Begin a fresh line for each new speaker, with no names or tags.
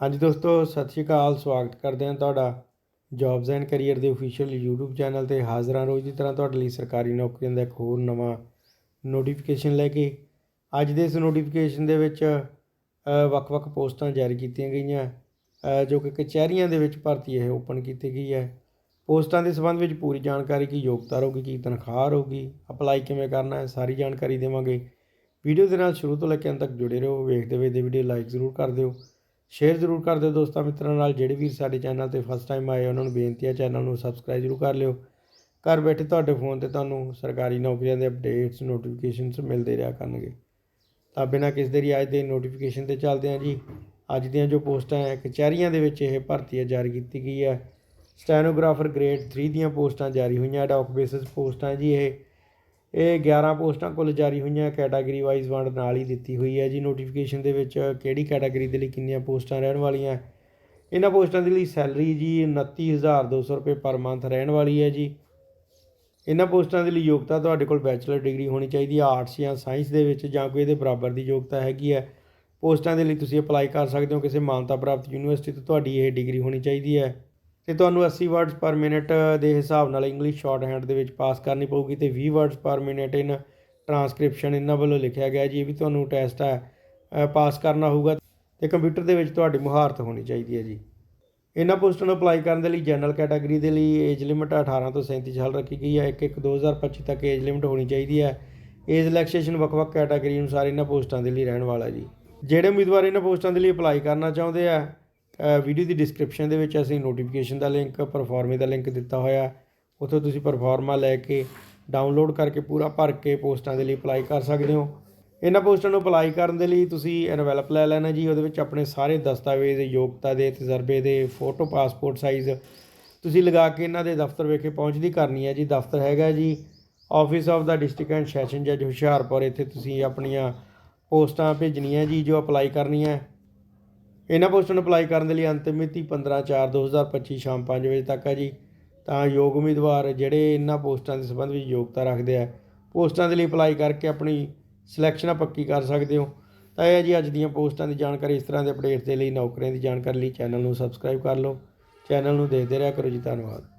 ਹਾਂਜੀ ਦੋਸਤੋ, ਸਤਿ ਸ਼੍ਰੀ ਅਕਾਲ, ਸਵਾਗਤ ਕਰਦੇ ਹਾਂ ਤੁਹਾਡਾ ਜੌਬਸ ਐਂਡ ਕੈਰੀਅਰ ਦੇ ਅਫੀਸ਼ੀਅਲ YouTube ਚੈਨਲ ਤੇ। ਹਾਜ਼ਰ ਹਾਂ ਰੋਜ਼ ਦੀ ਤਰ੍ਹਾਂ ਤੁਹਾਡੇ ਲਈ ਸਰਕਾਰੀ ਨੌਕਰੀਆਂ ਦਾ ਇੱਕ ਹੋਰ ਨਵਾਂ ਨੋਟੀਫਿਕੇਸ਼ਨ ਲੈ ਕੇ। ਅੱਜ ਦੇ ਇਸ ਨੋਟੀਫਿਕੇਸ਼ਨ ਦੇ ਵਿੱਚ ਵੱਖ-ਵੱਖ ਪੋਸਟਾਂ ਜਾਰੀ ਕੀਤੀਆਂ ਗਈਆਂ ਜੋ ਕਿ ਕਚਹਿਰੀਆਂ ਦੇ ਵਿੱਚ ਭਰਤੀ ਇਹ ਓਪਨ ਕੀਤੀ ਗਈ ਹੈ। ਪੋਸਟਾਂ ਦੇ ਸੰਬੰਧ ਵਿੱਚ ਪੂਰੀ ਜਾਣਕਾਰੀ ਕੀ ਯੋਗਤਾ ਰਹੂਗੀ, ਕੀ ਤਨਖਾਹ ਰਹੂਗੀ ਅਪਲਾਈ ਕਿਵੇਂ ਕਰਨਾ ਹੈ, ਸਾਰੀ ਜਾਣਕਾਰੀ ਦੇਵਾਂਗੇ। ਵੀਡੀਓ ਦੇ ਨਾਲ ਸ਼ੁਰੂ ਤੋਂ ਲੈ ਕੇ ਅੰਤ ਤੱਕ ਜੁੜੇ ਰਹੋ ਵੇਖਦੇ ਵੇਖਦੇ ਵੀਡੀਓ ਲਾਈਕ ਜ਼ਰੂਰ ਕਰ ਦਿਓ। ਸ਼ੇਅਰ ਜ਼ਰੂਰ ਕਰ ਦਿਓ ਦੋਸਤਾਂ ਮਿੱਤਰਾਂ ਨਾਲ, ਜਿਹੜੇ ਵੀ ਸਾਡੇ ਚੈਨਲ ਤੇ ਫਸਟ ਟਾਈਮ ਆਏ, ਉਹਨਾਂ ਨੂੰ ਬੇਨਤੀ ਹੈ ਚੈਨਲ ਨੂੰ ਸਬਸਕ੍ਰਾਈਬ ਜ਼ਰੂਰ ਕਰ ਲਿਓ। ਘਰ ਬੈਠੇ ਤੁਹਾਡੇ ਫੋਨ ਤੇ ਤੁਹਾਨੂੰ ਸਰਕਾਰੀ ਨੌਕਰੀਆਂ ਦੇ ਅਪਡੇਟਸ ਨੋਟੀਫਿਕੇਸ਼ਨਸ ਮਿਲਦੇ ਰਿਹਾ ਕਰਨਗੇ। ਤਾਂ ਬਿਨਾਂ ਕਿਸੇ ਦੇਰੀ ਅੱਜ ਦੇ ਨੋਟੀਫਿਕੇਸ਼ਨ ਤੇ ਚੱਲਦੇ ਹਾਂ ਜੀ। ਅੱਜ ਦੀਆਂ ਜੋ ਪੋਸਟਾਂ ਹੈ, ਕਚਹਿਰੀਆਂ ਦੇ ਵਿੱਚ ਇਹ ਭਰਤੀ ਹੈ, ਜਾਰੀ ਕੀਤੀ ਗਈ ਹੈ। ਸਟੈਨੋਗ੍ਰਾਫਰ ਗ੍ਰੇਡ 3 ਦੀਆਂ ਪੋਸਟਾਂ ਜਾਰੀ ਹੋਈਆਂ ਡਾਕ ਬੇਸਿਸ ਪੋਸਟਾਂ ਜੀ ਇਹ। ਇਹ 11 ਪੋਸਟਾਂ ਕੁੱਲ ਜਾਰੀ ਹੋਈਆਂ ਕੈਟਾਗਰੀ ਵਾਈਜ਼ ਵੰਡ ਨਾਲ ਹੀ ਦਿੱਤੀ ਹੋਈ ਹੈ ਜੀ। ਨੋਟੀਫਿਕੇਸ਼ਨ ਦੇ ਵਿੱਚ ਕਿਹੜੀ ਕੈਟਾਗਰੀ ਦੇ ਲਈ ਕਿੰਨੀਆਂ ਪੋਸਟਾਂ ਰਹਿਣ ਵਾਲੀਆਂ? ਇਹਨਾਂ ਪੋਸਟਾਂ ਦੇ ਲਈ ਸੈਲਰੀ ਜੀ 29200 ਰੁਪਏ ਪਰ ਮੰਥ ਰਹਿਣ ਵਾਲੀ ਹੈ ਜੀ। ਇਹਨਾਂ ਪੋਸਟਾਂ ਦੇ ਲਈ ਯੋਗਤਾ ਤੁਹਾਡੇ ਕੋਲ ਬੈਚਲਰ ਡਿਗਰੀ ਹੋਣੀ ਚਾਹੀਦੀ ਹੈ ਆਰਟਸ ਜਾਂ ਸਾਇੰਸ ਦੇ ਵਿੱਚ, ਜਾਂ ਕੋਈ ਇਹਦੇ ਬਰਾਬਰ ਦੀ ਯੋਗਤਾ ਹੈਗੀ ਹੈ। ਪੋਸਟਾਂ ਦੇ ਲਈ ਤੁਸੀਂ ਅਪਲਾਈ ਕਰ ਸਕਦੇ ਹੋ ਕਿਸੇ ਮਾਨਤਾ ਪ੍ਰਾਪਤ ਯੂਨੀਵਰਸਿਟੀ ਤੋਂ, ਤੁਹਾਡੀ ਇਹ ਡਿਗਰੀ ਹੋਣੀ ਚਾਹੀਦੀ ਹੈ। ਤੇ ਤੁਹਾਨੂੰ 80 ਵਰਡਸ ਪਰ ਮਿੰਟ ਦੇ ਹਿਸਾਬ ਨਾਲ ਇੰਗਲਿਸ਼ ਸ਼ਾਰਟ ਹੈਂਡ ਦੇ ਵਿੱਚ ਪਾਸ ਕਰਨੀ ਪਊਗੀ ਤੇ 20 ਵਰਡਸ ਪਰ ਮਿੰਟ ਇਨ ਟਰਾਂਸਕ੍ਰਿਪਸ਼ਨ ਇਹਨਾਂ ਵੱਲੋਂ ਲਿਖਿਆ ਗਿਆ ਜੀ, ਇਹ ਵੀ ਤੁਹਾਨੂੰ ਟੈਸਟ ਹੈ ਪਾਸ ਕਰਨਾ ਹੋਊਗਾ ਤੇ ਕੰਪਿਊਟਰ ਦੇ ਵਿੱਚ ਤੁਹਾਡੀ ਮੁਹਾਰਤ ਹੋਣੀ ਚਾਹੀਦੀ ਹੈ ਜੀ। ਇਹਨਾਂ ਪੋਸਟਾਂ ਨੂੰ ਅਪਲਾਈ ਕਰਨ ਦੇ ਲਈ ਜਨਰਲ ਕੈਟਾਗਰੀ ਦੇ ਲਈ ਏਜ ਲਿਮਿਟ 18 ਤੋਂ 37 ਸਾਲ ਰੱਖੀ ਗਈ ਹੈ 1 1 2025 ਤੱਕ ਏਜ ਲਿਮਿਟ ਹੋਣੀ ਚਾਹੀਦੀ ਹੈ। ਏਜ ਰਿਲੈਕਸੇਸ਼ਨ ਵੱਖ-ਵੱਖ ਕੈਟਾਗਰੀ ਅਨੁਸਾਰ ਇਹਨਾਂ ਪੋਸਟਾਂ ਦੇ ਲਈ ਰਹਿਣ ਵਾਲਾ ਜੀ। ਜਿਹੜੇ ਉਮੀਦਵਾਰ ਇਹਨਾਂ ਪੋਸਟਾਂ ਦੇ ਲਈ ਅਪਲਾਈ ਕਰਨਾ ਚਾਹੁੰਦੇ ਆ ਵੀਡੀਓ ਦੀ ਡਿਸਕ੍ਰਿਪਸ਼ਨ ਦੇ ਵਿੱਚ ਅਸੀਂ ਨੋਟੀਫਿਕੇਸ਼ਨ ਦਾ ਲਿੰਕ ਪਰਫਾਰਮੇ ਦਾ ਲਿੰਕ ਦਿੱਤਾ ਹੋਇਆ ਉੱਥੋਂ ਤੁਸੀਂ ਪਰਫਾਰਮਾ ਲੈ ਕੇ ਡਾਊਨਲੋਡ ਕਰਕੇ ਪੂਰਾ ਭਰ ਕੇ ਪੋਸਟਾਂ ਦੇ ਲਈ ਅਪਲਾਈ ਕਰ ਸਕਦੇ ਹੋ। ਇਹਨਾਂ ਪੋਸਟਾਂ ਨੂੰ ਅਪਲਾਈ ਕਰਨ ਦੇ ਲਈ ਤੁਸੀਂ ਐਨਵੈਲਪ ਲੈ ਲੈਣਾ ਜੀ। ਉਹਦੇ ਵਿੱਚ ਆਪਣੇ ਸਾਰੇ ਦਸਤਾਵੇਜ਼, ਯੋਗਤਾ ਦੇ, ਤਜਰਬੇ ਦੇ ਫੋਟੋ ਪਾਸਪੋਰਟ ਸਾਈਜ਼ ਤੁਸੀਂ ਲਗਾ ਕੇ ਇਹਨਾਂ ਦੇ ਦਫ਼ਤਰ ਵਿਖੇ ਪਹੁੰਚਦੀ ਕਰਨੀ ਹੈ ਜੀ। ਦਫ਼ਤਰ ਹੈਗਾ ਜੀ office of the district and session ਜੱਜ ਹੁਸ਼ਿਆਰਪੁਰ। ਇੱਥੇ ਤੁਸੀਂ ਆਪਣੀਆਂ ਪੋਸਟਾਂ ਭੇਜਣੀਆਂ ਜੀ, ਜੋ ਅਪਲਾਈ ਕਰਨੀਆਂ ਇਹਨਾਂ ਪੋਸਟਾਂ ਨੂੰ ਅਪਲਾਈ ਕਰਨ ਦੇ ਲਈ ਅੰਤਿਮ ਮਿਤੀ 15/4/2025 ਸ਼ਾਮ 5 ਵਜੇ ਤੱਕ ਹੈ ਜੀ। ਤਾਂ ਯੋਗ ਉਮੀਦਵਾਰ ਜਿਹੜੇ ਇਹਨਾਂ ਪੋਸਟਾਂ ਦੇ ਸੰਬੰਧ ਵਿੱਚ ਯੋਗਤਾ ਰੱਖਦੇ ਆ, ਪੋਸਟਾਂ ਦੇ ਲਈ ਅਪਲਾਈ ਕਰਕੇ ਆਪਣੀ ਸਿਲੈਕਸ਼ਨ ਪੱਕੀ ਕਰ ਸਕਦੇ ਹੋ। ਤਾਂ ਇਹ ਹੈ ਜੀ ਅੱਜ ਦੀਆਂ ਪੋਸਟਾਂ ਦੀ ਜਾਣਕਾਰੀ, ਇਸ ਤਰ੍ਹਾਂ ਦੇ ਅਪਡੇਟਸ ਦੇ ਲਈ ਨੌਕਰੀਆਂ ਦੀ ਜਾਣਕਾਰੀ ਲਈ ਚੈਨਲ ਨੂੰ ਸਬਸਕ੍ਰਾਈਬ ਕਰ ਲਓ। ਚੈਨਲ ਨੂੰ ਦੇਖਦੇ ਰਿਹਾ ਕਰੋ ਜੀ, ਧੰਨਵਾਦ।